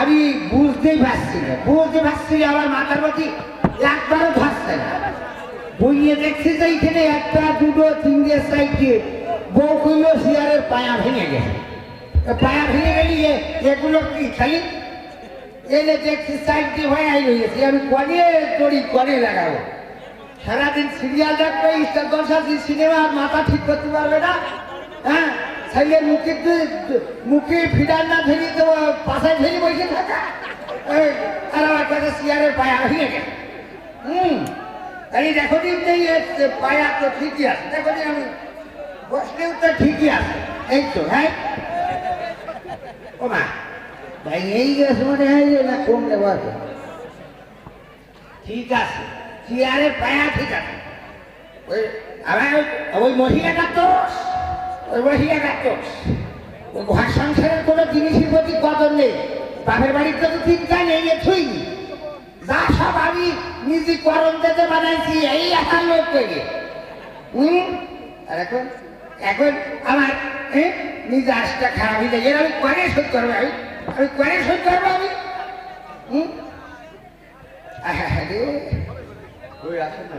আমি বুঝতেই পারছি না, বুঝতে পারছি না আমার মাথার মধ্যে একবারও ধরছে না। বইয়ে দেখছি যে এখানে একটা, দুটো, তিনটে সাইডে বউ কইল শিয়ারের পায়া ভেঙে গেছে। পায়া ভেঙে গেলি এগুলো কি খালি? এলে দেখছি সাইডে হয়ে আই রয়েছে আমি কনে করি, কনে লাগাবো? সারাদিন সিরিয়াল দেখবে, ইস্টার দশাশি সিনেমা মাথা ঠিক করতে পারবে না? হ্যাঁ? ছেলে মুখে মুখে ফিডার না ধরি তো পাশে ধরি বসে থাকা। আর আমার কাছে সিয়ারের পায়া ভেঙে গেছে হুম তাই দেখো এই পায়া তো ঠিকই আছে। দেখো আমি বসলেও তো ঠিকই আছে। এই তো হ্যাঁ? ও মা ভাই এই গেছে মনে হয় যে না কম নেব আছে ঠিক আছে চেয়ারের পায়া ঠিক আছে। ওই, আবার ওই- মহিলাটার দোষ ওই মহিলাটার দোষ ঘর সংসারের কোনো জিনিসের প্রতি কদর নেই। বাপের বাড়িতে তো চিন্তা নেই থুই যা সব আমি নিজে করম দিতে বানাইছি এই একটা লোক থেকে হুম? আর এখন? এখন আমার এ, নিজে আশটা খারাপ হয়ে যায়। আমি করে শোধ করব আমি? আমি করে শোধ করব আমি? হুম? আরে ওই আসেন না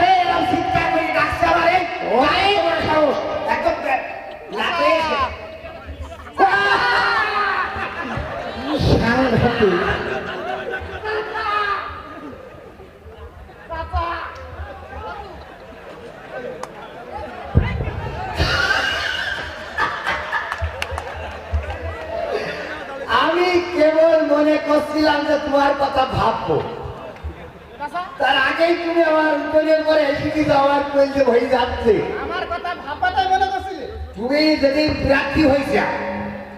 হতো আমি কেবল মনে করছিলাম যে তোমার কথা ভাববো। তার আগেই তুমি আমার উপরের পরে এসে আমার কইলে হয়ে যাচ্ছে। আমার কথা ভাববাটাই মনে করছিলে? তুমি যদি প্রার্থী হয়েছে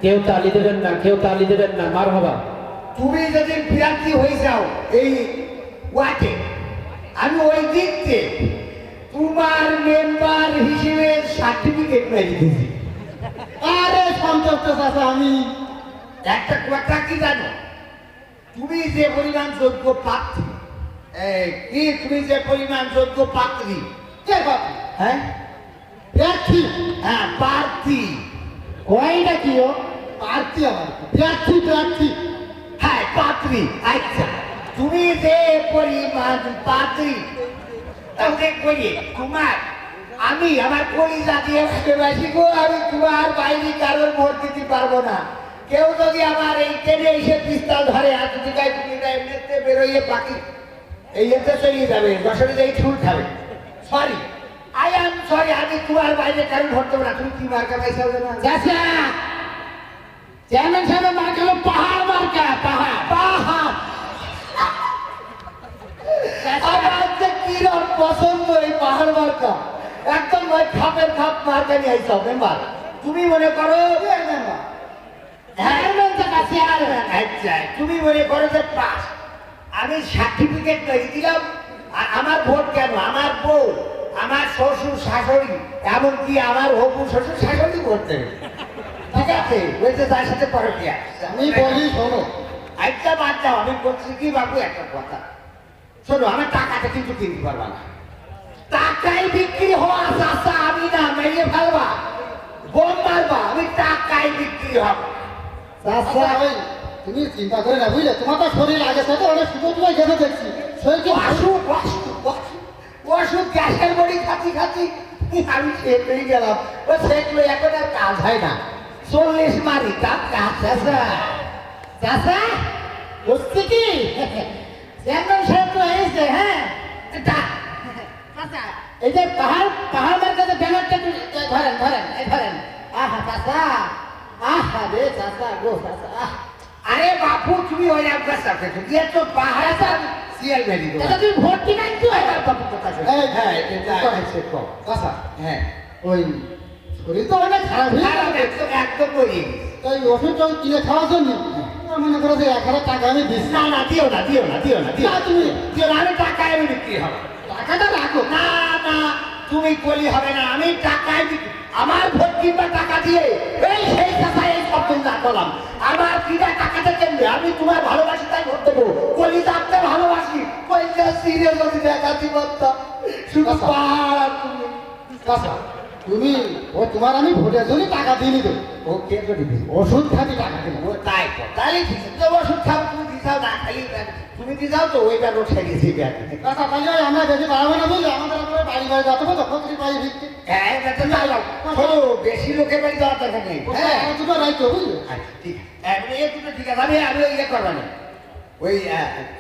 কেউ তালি দেবেন না কেউ তালি দেবেন না মার হবা। তুমি যদি প্রার্থী হয়ে যাও এই ওয়াটে আমি ওই দিকতে তোমার মেম্বার হিসেবে সার্টিফিকেট মেরে দিয়েছি। আরে সন্তুষ্ট চাচা, আমি একটা কথা কি জানো? তুমি যে পরিমাণ যোগ্য পাত্রী কি তুমি যে পরিমাণ যোগ্য প্রার্থী? কে বাপু হ্যাঁ? প্রার্থী? হ্যাঁ প্রার্থী। কয়টা কি ও? প্রার্থী আমার। প্রার্থী প্রার্থী। হ্যাঁ পাত্রী আচ্ছা তুমি যে পরিমাণ পাত্রী, তাকে করি তোমার, আমি আমার কলিজা দিয়ে ভালোবাসি গো, আমি তোমার বাইরে কারোর ভোট দিতে পারব না। কেউ যদি আমার এই ট্রেনে এসে পিস্তল ধরে দিকায় তুমি এমনিতে বেরোইয়ে পাখি, এই এতে চলিয়ে যাবে দশরে যাই ছুট খাবে। সরি আই এম সরি আমি তোমার বাইরে কারোর ভোট দেবো না। তুমি কি মার্কা পাইছা না চেয়ারম্যান সাহেবের মার্কা হলো পাহাড় মার্কা পাহাড়। পাহাড়। আমার যে কিরম পছন্দ এই পাহাড় মার্কা। একদম ওই খাপের খাপ মার্কা নিয়ে আইসব মেম্বার তুমি মনে করো আচ্ছা তুমি মনে করো যে পাস। আমি সার্টিফিকেট তৈরি দিলাম আর আমার ভোট কেন? আমার বউ আমার শ্বশুর শাশুড়ি এমনকি আমার হবু শ্বশুর শাশুড়ি ভোট দেবে। ঠিক আছে বলছে তার সাথে পরে কি আমি বলি শোনো। একটা বাদ দাও আমি বলছি কি বাবু একটা কথা। শোনো আমার টাকাটা কিন্তু কিনতে পারবা না। টাকাই বিক্রি হওয়া চাষা আমি না মেরে ফেলবা বোম মারবা আমি টাকাই বিক্রি হব। চাচা ওই তুমি চিন্তা করে না বুঝলে? তোমার তো শরীর আগে থেকে অনেক সুযোগ তোমায় গেছে দেখছি। শরীর কি অসুখ অসুখ অসুখ গ্যাসের বড়ি খাচ্ছি খাচ্ছি। আমি হয়ে গেলাম। ও সেগুলো এখন আর কাজ হয় না। চল্লিশ মারি তার কাজ চাষা চাষা বুঝছি কি চেয়ারম্যান সাহেব তো এসে হ্যাঁ তা- এই যে পাহাড় পাহাড় মার্কাতে ব্যানারটা ধরেন ধরেন এই ধরেন আহা চাচা আহা রে চাচা গো চাচা আরে বাপু তুমি ওই আপনার সাথে তো পাহাড় মেরি চাচা তুমি ভোট কিনা একটু বাপু কথা হ্যাঁ এটা আছে হ্যাঁ ওই শরীর তো অনেক খারাপ একদম করি তাই কিনে খাওয়ার জন্য আমার মনে করো যে এক হাজার টাকা আমি দিচ্ছি না না দিও না দিও না দিও না দিও না, না। তুমি দিও না আমি টাকায় আমি বিক্রি হবে। টাকাটা রাখো। না না তুমি কলি হবে না আমি টাকায় আমার ভোট কিংবা টাকা দিয়ে এই সেই টাকায় এই না করলাম আমার কিনা টাকাটা কেন্দ্রে আমি তোমার ভালোবাসি তাই ভোট দেবো। কলি থাকতে ভালোবাসি। পয়সা সিরিয়াল যদি দেখাচ্ছি বলতাম শুধু তুমি। কাঁচা তুমি ও তোমার আমি ভোটের জন্য টাকা দিয়ে নিতে ও কে করে দিবি? ওষুধ খাবি টাকা দিলে ও তাই তো তাহলে তো ওষুধ খাও তুমি দিছাও না খালি তুমি দিছাও তো ওইটা রোড সাইডে দিবে আর কি। কাঁচা তাহলে আমরা বেশি বাড়াবো না বুঝলে? আমাদের আপনার বাড়ি বাড়ি যাতে হবে তো ফকরি বাড়ি ভিত্তি হ্যাঁ এটা তো চালাও শোনো বেশি লোকের বাড়ি যাওয়ার দরকার নেই হ্যাঁ। হ্যাঁ দুটো রাইতো বুঝলে? আচ্ছা, ঠিক আছে। এমনি এ দুটো ঠিক আছে আমি আমি ওই ইয়ে করব না। ওই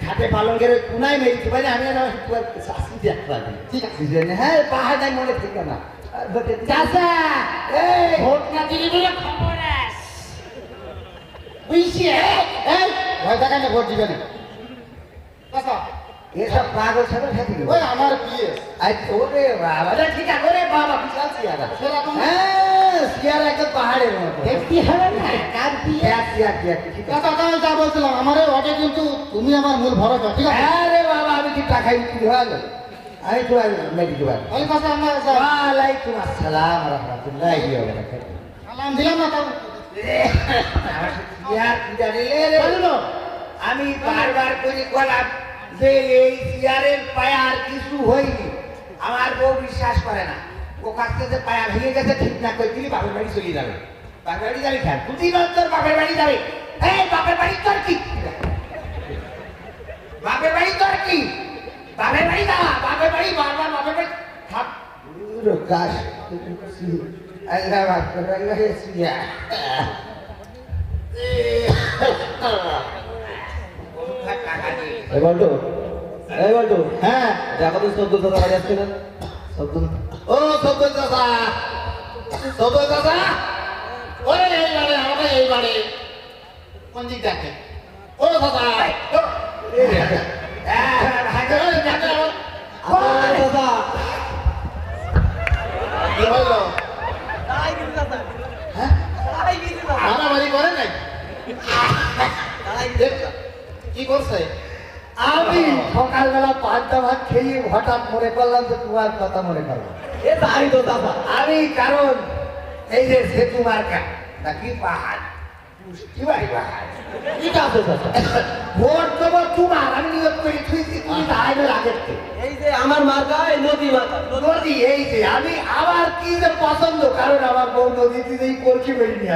খাটে পালঙ্কের ওই কুনায় মেরে দিতে পারি আমি আর শাস্তি দেখতে পারি ঠিক আছে। হ্যাঁ পাহাড় নাই মনে ঠিক না। চাষা এই! ভোট না দিলে বলে খবর আস। বুঝছি? এই! ভয় ভোট দিবে না। এসব পাগল ওই আমার বিয়ে। ওরে বাবা ঠিক আছে ওরে বাবা বিশাল সিয়ারা সেরকম। হ্যাঁ সিয়ারা একদম পাহাড়ের মতো। দেখতে হবে না কার বিয়ে? সিয়ার সিয়ার ঠিক আছে। কাঁচা তাই যা বলছিলাম আমার ওটা কিন্তু তুমি আমার মূল ভরসা ঠিক আছে? আরে বাবা আমি কি টাকায় বিক্রি হয়ে গেল। আমি তো মেডি দেবার ওই কাছে আমরা যা- ওয়ালাইকুম আসসালাম রহমতুল্লাহ সালাম দিলাম না তাও। আমি বারবার করে বললাম যে এই চেয়ারের পায়ার কিছু হয়নি। আমার বউ বিশ্বাস করে না। ও কাছ থেকে পায়া ভেঙে গেছে ঠিক না করে দিলি বাপের বাড়ি চলে যাবে। বাপের বাড়ি যাবে খেয়াল দুদিন অন্তর বাপের বাড়ি যাবে। এই বাপের বাড়ি তোর কি? বাপের বাড়ি তোর কি? বাপের বাড়ি যা বাপের বাড়ি বারবার বাপের বাড়ি থাক কাশ আল্লাহ বাপ করে আল্লাহ সিয়া এই এই বল্টু হ্যাঁ দেখো তো বাড়ি আসছে না চোদ্দ ও চাষা সব্য চাষা ওরে এই বাড়ি আমাকে এই বাড়ি কোন দিক দেখে ও চাষা কি হলো মারামারি করে নাই? কি করছে? আমি সকালবেলা পাঁচটা ভাত খেয়ে হঠাৎ মনে করলাম যে তোমার কথা মনে করলাম এ তাই তো দাদা। আমি কারণ এই যে সেতু মার্কা নাকি পাহাড়? এই যে আমার মার্কা নদী মার্কা নদী এই যে আমি আমার কি যে পছন্দ কারণ আমার বউ নদীতে যেই করছি বেরিয়ে নিয়ে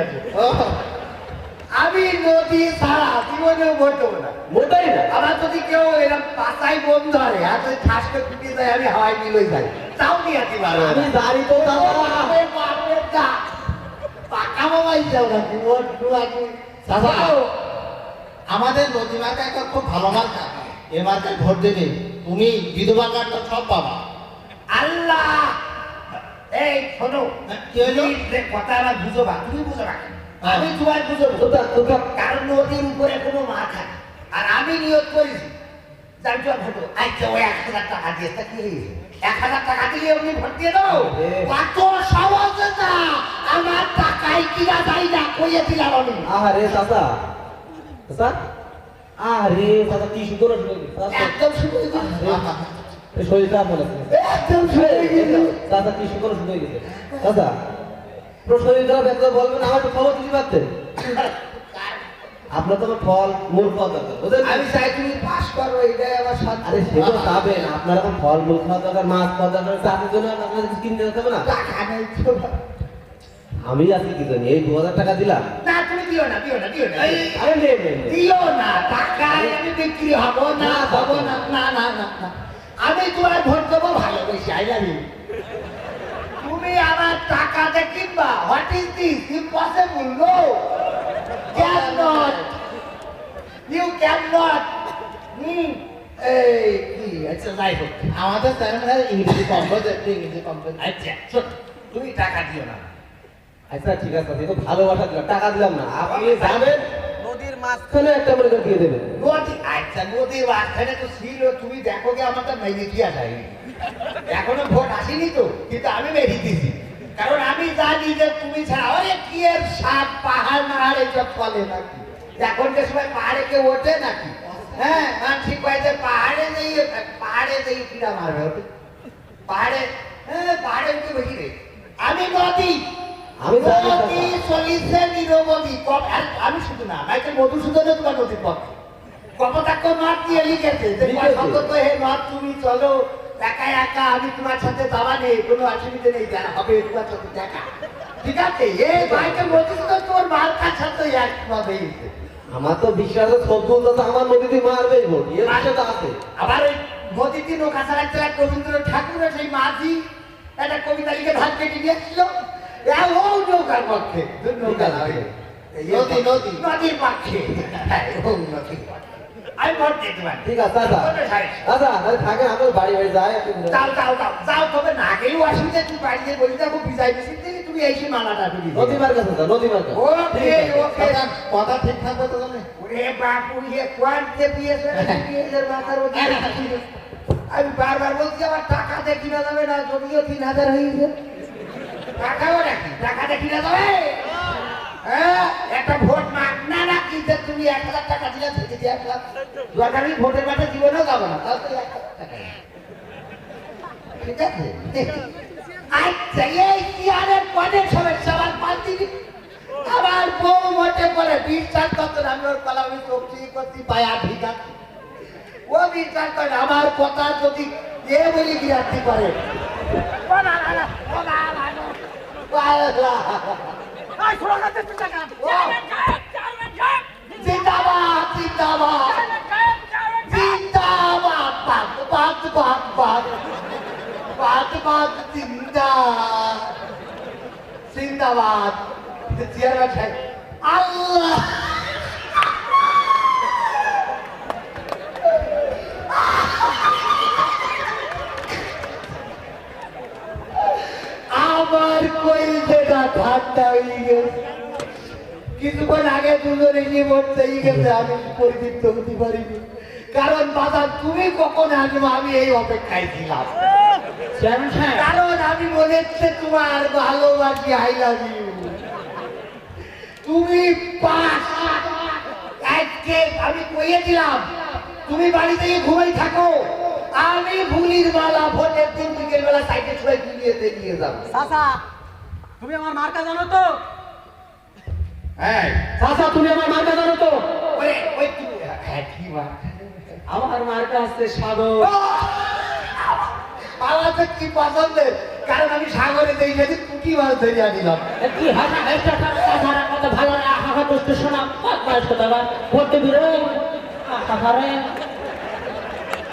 আমি নদী ছাড়া জীবনেও না মোটাই না আমার যদি কেউ এরকম পাতায় বোন ধরে হাত ঠাসকে ফুটে যায় আমি হাওয়ায় মিলই যাই তাও নিয়ে পারব আমি। তো আমাদের নদী মার্কা একটা খুব ভালো মার্কা এ মার্কায় ভোট দেবে। তুমি বিধবা কার্ডটা সব পাবা। আল্লাহ! এই শোনো। কি হলো? তুমি যে কথা আমার বুঝো না তুমি বুঝো না আমি তোমায় বুঝো তোতা তোতা কারণ নদীর উপরে কোনো মাথা। আর আমি নিয়োগ করেছি। যার জন্য। আচ্ছা ওই এক হাজার টাকা দিয়ে কি হয়েছে? এক হাজার টাকা দিয়ে আপনি ভোট দিয়ে দাও। কত সহজ না আমার টাকাই কিনা যাই না কইয়ে দিলাম আমি। আরে দাদা দাদা আরে দাদা কি সুন্দর একদম শুনে শরীর খারাপ একদম দাদা কি সুন্দর গেছে। দাদা আপনার শরীর খারাপ একদম বলবেন আমার তো খবর দিতে পারতেন আপনার তো ফল মূল ফল দরকার আমি চাই তুমি পাস করো এটাই আমার সাথে আরে সেগুলো পাবেন আপনার এখন ফল মূল খাওয়া দরকার মাছ খাওয়া দরকার চাষের জন্য আপনার কিছু কিনতে যেতে হবে না? টাকা। আমি আজকে কি জানি এই দু হাজার টাকা দিলাম। না তুমি দিও না দিও না দিও না। আরে নে নে। দিও না টাকায় আমি বিক্রি হব না হব না না। না না আমি তোমার ভোট দেবো ভালোবেসে আই লাভ ইউ তুমি আমার টাকা দিয়ে কিনবা। What is this impossible no not you can not এই কি আচ্ছা যাই হোক আমাদের চ্যানেল ইংরেজি কম বোঝে একটু ইংরেজি কম বোঝে আচ্ছা শোন তুমি টাকা দিও না। আচ্ছা ঠিক আছে তো ভালোবাসা দিলাম টাকা দিলাম না। আপনি যাবেন নদীর মাঝখানে একটা মনে করে দিয়ে দেবেন। নদী আচ্ছা নদীর মাঝখানে তো ছিল তুমি দেখো গে আমাকে মেরে দিয়া যায়। এখনও ভোট আসেনি তো কিন্তু আমি মেরে দিয়েছি। কারণ আমি জানি যে তুমি ছাড়া অরে কি এর সাপ পাহাড় মাহাড় এসব চলে নাকি এখনকার সময় পাহাড়ে কেউ ওঠে নাকি? হ্যাঁ মানসি কয় যে পাহাড়ে যেই পাহাড়ে যেই কিরা মারবে পাহাড়ে হ্যাঁ পাহাড়ে উঠে বেশি রে। আমি নদী আমি নদী চলিছে নিরবধি। আমি শুধু না মাইকেল মধুসূদনও তোমার নদীর পক্ষে কপটাক্ষ নদ দিয়ে লিখেছে যে। অন্তত হে নদ তুমি চলো। একা একা আমি তোমার সাথে যাওয়া নেই কোনো অসুবিধা নেই হবে তোমার সাথে দেখা। ঠিক আছে? এ মাইকেল মধুসূদন তোর মার্কার সাথে আমার তো বিশ্বাস আছে সব তো আমার নদীতে মারবেই ভোট এর তো আছে। আবার ওই নদীতে নৌকা চালাচ্ছিল এক রবীন্দ্র ঠাকুরের সেই মাঝি একটা কবিতা লিখে ধান কেটে নিয়েছিল ও নৌকার পক্ষে নৌকা নদী, নদী। নদীর পক্ষে। হ্যাঁ, নদীর পক্ষে। আমি ভোট ঠিক আছে দাদা। দাদা তাহলে থাকে বাড়ি বাড়ি যাই আপনি যাও যাও যাও যাও তবে না গেলেও অসুবিধা তুই বাড়িতে বসে থাকো বিদায় বেশি থেকে তুমি এসে মালাটা দিবি নদীমার কাছে যা নদীমার কাছে। ওকে ওকে। কথা ঠিক থাকবে তো জানে? ওরে বাপু ইয়ে কোয়ান্টে দিয়েছে দিয়েছে মাথার মধ্যে আমি বারবার বলছি আমার টাকা দিয়ে কিনা যাবে না যদিও তিন হাজার হয়েছে টাকাও নাকি? টাকা দিয়ে কিনা যাবে? হ্যাঁ একটা ভোট মাগ না কিনতে তুমি এক হাজার টাকা দিলে থেকে দিয়ে এক লাখ? দরকার নেই, ভোটের মাঠে জীবনেও যাব না তাহলে তো এক হাজার টাকা। ঠিক আছে? আচ্ছা এই চেয়ারের পদের সমস্যা আমার পাল্টি আবার বউ মোটে বিশ্বাস করতো আমি ওর কলা আমি চোখি করতে পায়া ঠিক আছে ও বিশ্বাস করে আমার কথা যদি এ বলি বিরাটি করে। না, না, না, না, জিন্দাবাদ জিন্দাবাদ। জিন্দাবাদ বাদ বাদ বাদ বাদ। বাদ বাদ জিন্দা। জিন্দাবাদ। চেয়ারম্যান সাহেব আল্লাহ। আমার কইলটা ঠান্ডা হয়ে গেছে। কিছুক্ষণ আগে দুজনে নিয়ে মরতে গেছে আমি পরিতৃপ্ত হতে পারিনি। কারণ বাবা তুমি কখন আসব? আমি এই অপেক্ষায় ছিলাম। কারণ আমি মনে হচ্ছে তোমার ভালোবাসি আই লাভ ইউ তুমি পাস। আজকে আমি কইয়েছিলাম তুমি বাড়ি থেকে ঘুমাই থাকো। আমি ভুলির মালা ভোটের দিন বিকেল বেলা সাইকেল ছুঁয়ে ঘুরিয়ে নিয়ে যাব। তুমি আমার মার্কা জানো তো? হ্যাঁ চাচা তুমি আমার মার্কা জানো তো? ওই ওই হ্যাঁ কি আমার মার্কা হচ্ছে সাগর। আমার তো কি পছন্দের কারণ আমি সাগরে দেই যদি পুঁটি মাছ ধরে আনিলাম কি ভাষা একটা কথা ভালো দুষ্ট শোনা কথা বা পড়তে বিরো আহারে এই চেয়ারম্যান কার নিয়ে আসে ও আমার ও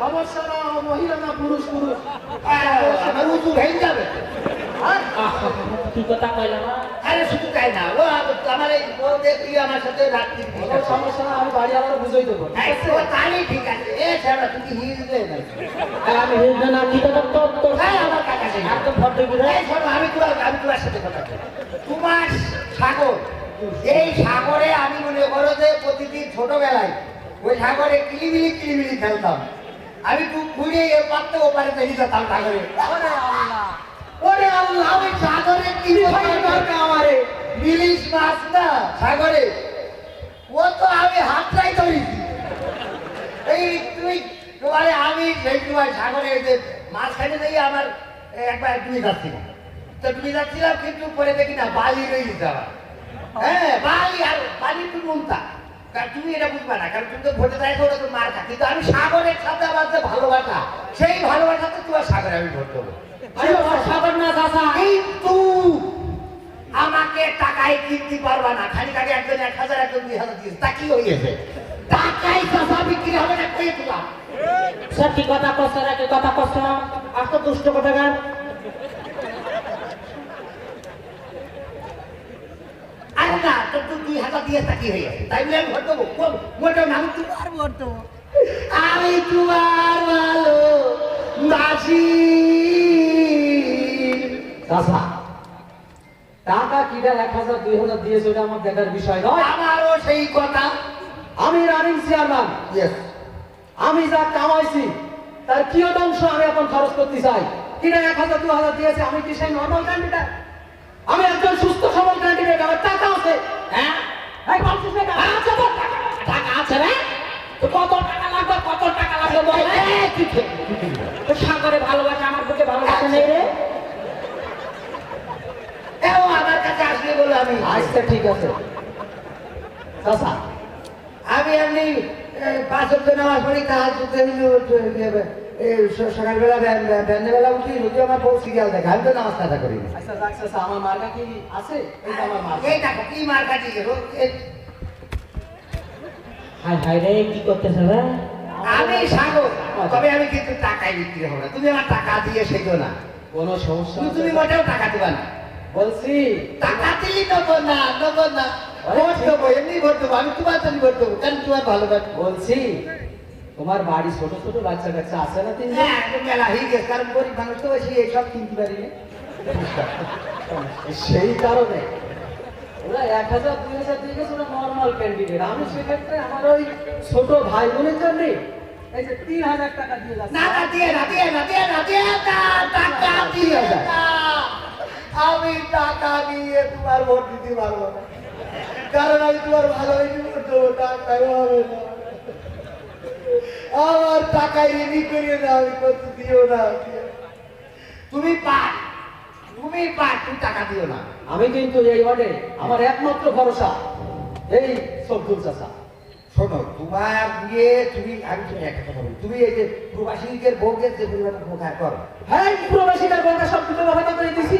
সমস্যা না মহিলা না পুরুষ পুরুষ। আমার উঁচু ভেঙে যাবে। কি কথা কইলাম আরে শুধু তাই না ও আমার এই দেখি আমার সাথে রাত্রি সমস্যা না আমি বাড়ি আমার বুঝাই দেবো। তাহলে ঠিক আছে। এ ছাড়া তুমি হিজলে নাই আমি হিজে না কি কথা তো তো হ্যাঁ আমার কাকা এই শোনো, আমি তোমার আমি তোমার সাথে কথা। তোমার সাগর এই সাগরে আমি মনে করো যে প্রতিদিন ছোটবেলায় ওই সাগরে কিলিবিলি কিলিবিলি খেলতাম। আমি খুব ঘুরে এ পারতে ও পারে বেরিয়ে যেতাম সাগরে ওরে আল্লাহ। ওরে আল্লাহ ওই সাগরে কি দরকার আমারে। ইলিশ মাছ না সাগরে। ও তো আমি হাতটাই ধরেছি। এই তুই তোমারে আমি সেই সময় সাগরে যে মাঝখানে দিয়ে আমার একবার ডুবে যাচ্ছিলাম। তো ডুবে যাচ্ছিলাম কিন্তু পরে দেখি না বালি রয়ে আমার। হ্যাঁ বালি আর বালি একটু নুনতা। কারণ তুমি এটা বুঝবে না কারণ তুমি তো ভোটে চাইছো ওটা তো মার খা কিন্তু আমি সাগরের সাথে আমার যে ভালোবাসা সেই ভালোবাসাতে তোমার সাগরে আমি ভোট দেবো। সাগর না চাচা। কিন্তু আমাকে টাকায় কিনতে পারবা না। খালি টাকা একজন এক হাজার একজন দুই হাজার দিয়েছে। তা কি হয়েছে? টাকায় চাষা বিক্রি হবে না কয়ে স্যার কি কথা কষ্ট রাখে কথা কষ্ট। আর তো দুষ্ট কথা গান না তো দুই হাজার দিয়ে তা কি হয়ে তাই বলে আমি ভোট দেবো? কো- না আমি তোমার ভোট দেবো। আমি তোমার ভালো বাসি। টাকা কিটা এক হাজার দুই হাজার দিয়েছে ওটা আমার দেখার বিষয় নয়। আমারও সেই কথা। আমি রানিং চেয়ারম্যান আমি যা কামাইছি তার কিয়দাংশ আমি এখন খরচ করতে চাই? কিনা এক হাজার দু হাজার দিয়েছে আমি কি সেই নর্মাল ক্যান্ডিডেট আমি একজন সুস্থ সবল ক্যান্ডিডেট আমার টাকা আছে। হ্যাঁ? টাকা আছে রে তো কত টাকা লাগবে? কত টাকা লাগবে বল? সাগরে ভালোবাসা আমার বুকে ভালোবাসা নেই রে। এও আমার কাছে আসলে বলো আমি। আচ্ছা ঠিক আছে। আমি এমনি পাঁচ অব্দ নামাজ পড়ি তাহার সকালবেলা বেলা উঠি রুটি আমার বউ সিরিয়াল দেখে। আমি তো নামাজ কাজা করি না আচ্ছা যাক চাচা আমার মার্কা কি আছে? আমার মার্কা। এই দেখো কি মার কাটি হাই হাই রে কি করতেছে রে? আমি সাগর তবে আমি কিন্তু টাকায় বিক্রি হব না। তুমি আমার টাকা দিয়ে শেখো না। কোনো সমস্যা তুমি তুমি মোটেও টাকা দিবা না। বলছি। টাকা দিলি নেব না নেব না। ভোট দেবো এমনি ভোট দেবো আমি তোমার জন্য ভোট দেবো কারণ তোমার ভালোবাসবো বলছি। তোমার বাড়ি ছোট ছোট বাচ্চা কাচ্চা আছে না তিনজন? হ্যাঁ মেলা। হয়ে গেছে কারণ গরিব মানুষ তো বেশি এইসব কিনতে পারি সেই কারণে। ওরা এক হাজার দুই হাজার দিয়ে গেছে ওরা নর্মাল ক্যান্ডিডেট আমি সেক্ষেত্রে আমার ওই ছোট ভাই বোনের জন্য এই যে তিন হাজার টাকা দিয়ে যাচ্ছে। না না দিয়ে না দিয়ে না দিয়ে না দিয়ে টাকা দিয়ে আমি টাকা দিয়ে তোমার ভোট দিতে পারব না। কারণ আমি তোমার ভালোবাসি ভোট দেবো টাকায় হবে না। আমার টাকায় রেডি করে আমি কত দিও না। তুমি পার তুমি পার তুমি টাকা দিও না। আমি কিন্তু এই ওয়ার্ডে আমার একমাত্র ভরসা, এই সবদুল চাষা শোনো, তোমার বিয়ে তুমি, আমি তুমি একটা কথা বলি। তুমি এই যে প্রবাসীদের বউকে যে পরিমাণ উপকার করো হ্যাঁ প্রবাসীদের বলতে সব কিছু ব্যবস্থা করে দিছি।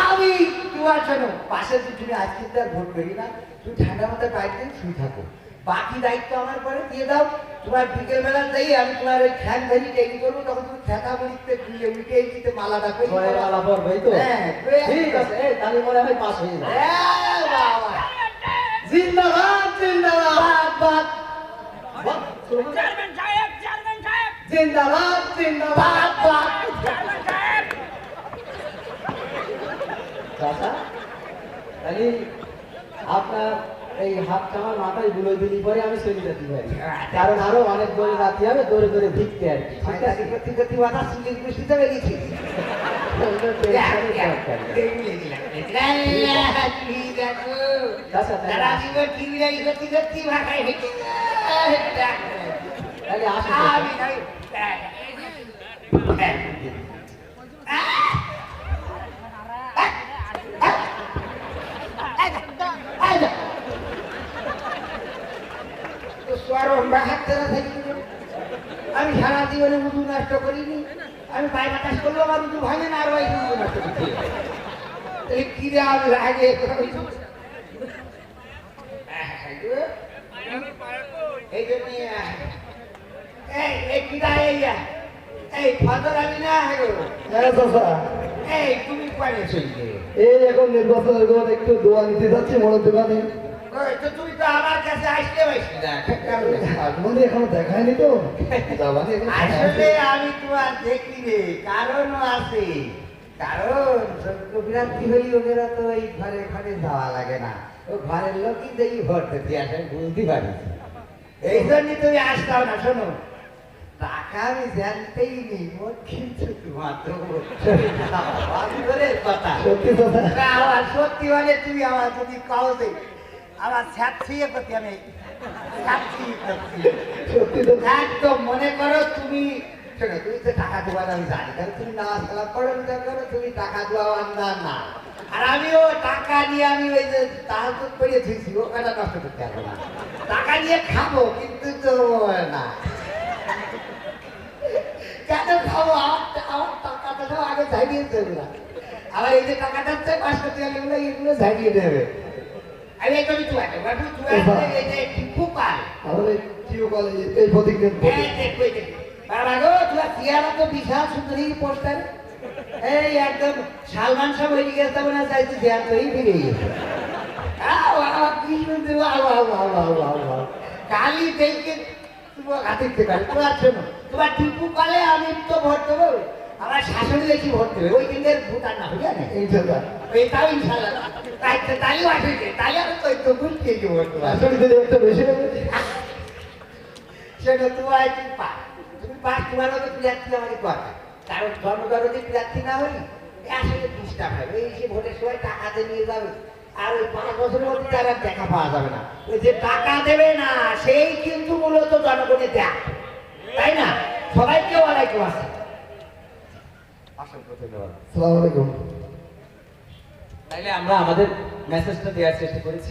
আমি তোমার জন্য পাশে তুমি আজকে না। তুমি ঠান্ডা মাথায় পাইতে শুয়ে থাকো। বাকি দায়িত্ব আমার পরে দিয়ে দাও। তোমার বিকেল বেলা যাই আমি তোমার ওই খ্যান ধরি টেকি করব তখন তুমি খেতা মরিতে খুলে উঠে দিতে মালাটা করে পড়বেই তো। হ্যাঁ, ঠিক আছে তাহলে মনে হয় পাস হয়ে হ্যাঁ, বাবা। জিন্দাবাদ জিন্দাবাদ। বাদ, বাদ, চেয়ারম্যান সাহেব চেয়ারম্যান সাহেব। জিন্দাবাদ জিন্দাবাদ। বাদ। চেয়ারম্যান সাহেব। তাহলে আপনার এই হাতটা আমার মাথায় বুলো দিলি পরে আমি চলে যেতে পারি কারণ আরও অনেক দৌড়ে রাতি হবে দৌড়ে দৌড়ে ভিড়তে আর কি। ঠিক আছে শয়তানি করতে করতে মাথা চুলের বৃষ্টিতে বেরিয়েছি। কোনো আমি সারা জীবনে উদু নষ্ট করিনি। আমি পাই বাতাস করলেও আমার উদু ভাঙে না আর উদু নষ্ট করতে তাহলে কি লাগে এই জন্য এই এই কিরা এই এই ফাদার আমি না হ্যাঁ চাচা এই তুমি পারে এই এখন নির্বাচনের একটু দোয়া নিতে যাচ্ছি মোড়ের দোকানে ওই তো তুমি তো আমার এখনও দেখায়নি তো? আসলে আমি তোমার দেখি রে কারণও আছে। কারণ বিরান্তি হই ওদেরা তো এই ঘরে ঘরে যাওয়া লাগে না। ও ঘরের লোকই দেখি ভোট দিতে আসে বুঝতে পারি এই জন্যই তুমি আসতাও না শোনো। টাকা আমি জানতেই নি মোট কিন্তু সত্যি মানে তুমি আমার যদি কাউ আমার ছাপ ছুঁয়ে করতে আমি একদম মনে করো তুমি শোনো তুমি তো টাকা দেওয়ার আমি জানি কারণ তুমি নামাজ কালাম করো না করো তুমি টাকা দেওয়া আন্দার না। আর আমিও টাকা নিয়ে আমি ওই যে তাহাজ করে ধুইছি ও কাটা নষ্ট করতে পারব না। টাকা নিয়ে খাব কিন্তু তো না। কেন খাব? আমার আমার টাকাটা সব আগে ঝাড়িয়ে দেবে না। আবার এই যে টাকাটা হচ্ছে পাঁচশো টাকা এগুলো এগুলো ঝাড়িয়ে দেবে। আমি একদম তুয়া বাবু তুয়া এই প্রতিজ্ঞান দেখো, দেখো। বাবা গো, তোমার চেহারা তো বিশাল সুন্দরী পোস্টার। এই একদম সালমান শাহ হয়ে গেছে তখন আর চাইছি চেহারা তো এই ফিরে গেছে। কি সুন্দর। কালি দেখে পারে তোমার শোনো তোমার টিপু কালে আমি তো ভোট দেবো আমার শাশুড়ি বেশি ভোট দেবে ওই দিনের ভোট আর না বুঝলেন ইনশাল্লাহ এটাও ইনশাল্লাহ তো দেবো আসলে একটা বেশি সেটা তোমার তুমি পা তুমি পাস তোমার মতো প্রার্থী আমাকে কথা কারণ জনগণের প্রার্থী না হই আসলে ডিস্টার্ব ওই সে ভোটের সময় টাকাতে নিয়ে যাবে আর ওই পাঁচ বছরের মধ্যে তার আর দেখা পাওয়া যাবে না। ওই যে টাকা দেবে না সেই কিন্তু মূলত জনগণের দেখ তাই না? সবাইকে ওয়ালাইকুম আসসালাম। অসংখ্য ধন্যবাদ। আলাইকুম। তাইলে আমরা আমাদের মেসেজটা দেওয়ার চেষ্টা করেছি।